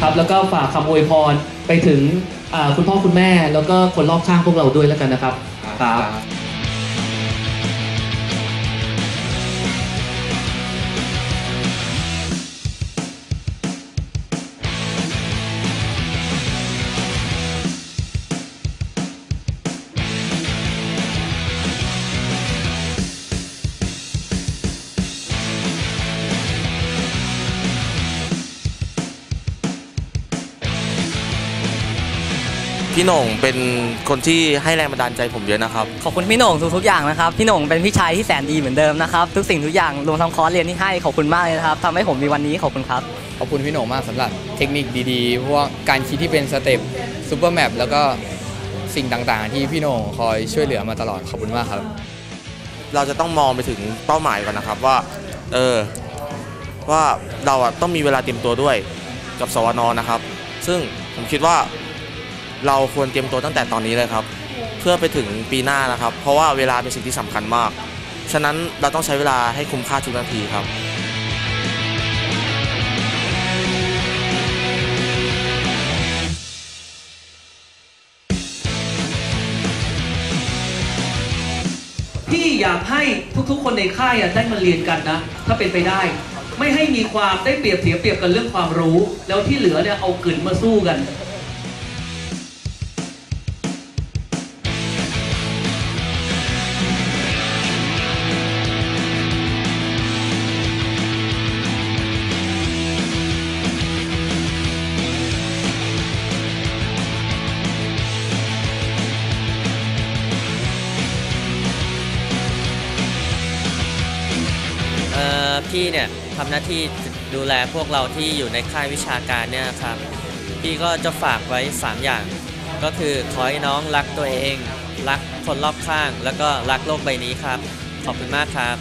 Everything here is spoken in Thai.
ครับแล้วก็ฝากคำอวยพรไปถึงคุณพ่อคุณแม่ แล้วก็คนรอบข้างพวกเราด้วยแล้วกันนะครับครับ พี่โหน่งเป็นคนที่ให้แรงบันดาลใจผมเยอะนะครับ ขอบคุณพี่โหน่งทุกๆอย่างนะครับพี่โหน่งเป็นพี่ชายที่แสนดีเหมือนเดิมนะครับทุกสิ่งทุกอย่างรวมทั้งคอร์สเรียนที่ให้ขอบคุณมากเลยนะครับทำให้ผมมีวันนี้ขอบคุณครับขอบคุณพี่โหน่งมากสำหรับเทคนิคดีๆพวกการคิดที่เป็นสเต็ปซูเปอร์แมปแล้วก็สิ่งต่างๆ ที่พี่โหน่งคอยช่วยเหลือมาตลอดขอบคุณมากครับ เราจะต้องมองไปถึงเป้าหมายก่อนนะครับว่าเออว่าเราอะต้องมีเวลาเตรียมตัวด้วยกับสวนนะครับ ซึ่งผมคิดว่า เราควรเตรียมตัวตั้งแต่ตอนนี้เลยครับ เพื่อไปถึงปีหน้านะครับ เพราะว่าเวลาเป็นสิ่งที่สำคัญมาก ฉะนั้นเราต้องใช้เวลาให้คุ้มค่าทุกนาทีครับพี่อยากให้ทุกๆ คนในค่ายอะได้มาเรียนกันนะ ถ้าเป็นไปได้ ไม่ให้มีความได้เปรียบเสียเปรียบกันเรื่องความรู้ แล้วที่เหลือเนี่ยเอากลืนมาสู้กัน พี่เนี่ยทำหน้าที่ดูแลพวกเราที่อยู่ในค่ายวิชาการเนี่ยครับ พี่ก็จะฝากไว้ 3 อย่าง ก็คือขอให้น้องรักตัวเอง รักคนรอบข้าง แล้วก็รักโลกใบนี้ครับ ขอบคุณมากครับ